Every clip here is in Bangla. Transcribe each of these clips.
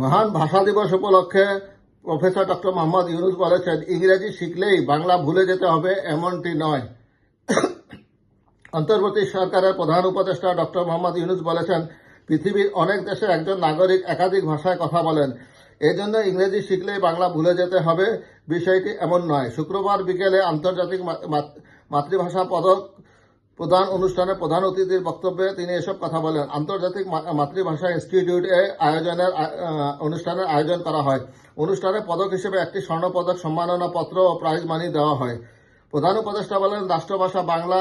মহান ভাষা দিবস উপলক্ষে প্রফেসর ডক্টর মোহাম্মদ ইউনুস বলেছেন, ইংরেজি শিখলেই বাংলা ভুলে যেতে হবে এমনটি নয়। অন্তর্বর্তী সরকারের প্রধান উপদেষ্টা ডক্টর মোহাম্মদ ইউনুস বলেছেন, পৃথিবীর অনেক দেশে একজন নাগরিক একাধিক ভাষায় কথা বলেন। এই জন্য ইংরেজি শিখলেই বাংলা ভুলে যেতে হবে, বিষয়টি এমন নয়। শুক্রবার বিকেলে আন্তর্জাতিক মাতৃভাষা পদক প্রধান অনুষ্ঠানে প্রধান অতিথির বক্তব্যে তিনি এসব কথা বলেন। আন্তর্জাতিক মাতৃভাষা ইনস্টিটিউটে আয়োজনের অনুষ্ঠানের আয়োজন করা হয়। অনুষ্ঠানে পদক হিসেবে একটি স্বর্ণপদক সম্মাননা পত্র ও প্রাইজ মানি দেওয়া হয়। প্রধান উপদেষ্টা বলেন, রাষ্ট্রভাষা বাংলা,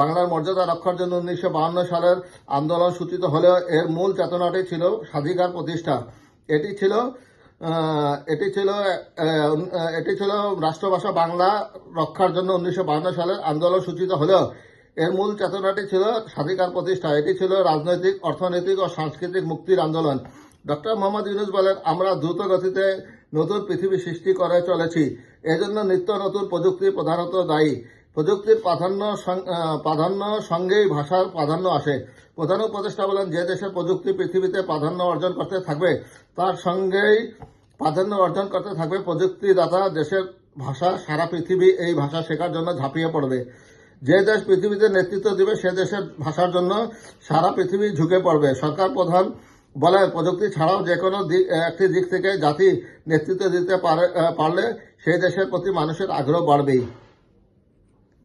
বাংলার মর্যাদা রক্ষার জন্য উনিশশো সালের আন্দোলন সূচিত হলেও এর মূল চেতনাটি ছিল স্বাধিকার প্রতিষ্ঠা। এটি ছিল এটি ছিল এটি ছিল রাষ্ট্রভাষা বাংলা রক্ষার জন্য উনিশশো সালের আন্দোলন সূচিত হলেও এর মূল চেতনাটি ছিল স্বাধিকার প্রতিষ্ঠা। এটি ছিল রাজনৈতিক, অর্থনৈতিক ও সাংস্কৃতিক মুক্তির আন্দোলন। ডক্টর মোহাম্মদ ইউনুস বলেন, আমরা দ্রুত গতিতে নতুন পৃথিবী সৃষ্টি করে চলেছি। এজন্য নিত্য নতুন প্রযুক্তি প্রধানত দায়ী। প্রযুক্তির প্রাধান্য প্রাধান্য সঙ্গেই ভাষার প্রাধান্য আসে। প্রধান উপদেষ্টা বলেন, যে দেশের প্রযুক্তি পৃথিবীতে প্রাধান্য অর্জন করতে থাকবে, তার সঙ্গেই প্রাধান্য অর্জন করতে থাকবে প্রযুক্তিদাতা দেশের ভাষা। সারা পৃথিবী এই ভাষা শেখার জন্য ঝাঁপিয়ে পড়বে। যে দেশ পৃথিবীতে নেতৃত্ব দিবে, সে দেশের ভাষার জন্য সারা পৃথিবী ঝুঁকে পড়বে। সরকার প্রধান বলে প্রযুক্তি ছাড়াও যে কোনো একটি দিক থেকে জাতি নেতৃত্ব দিতে পারে- পারলে সেই দেশের প্রতি মানুষের আগ্রহ বাড়বেই।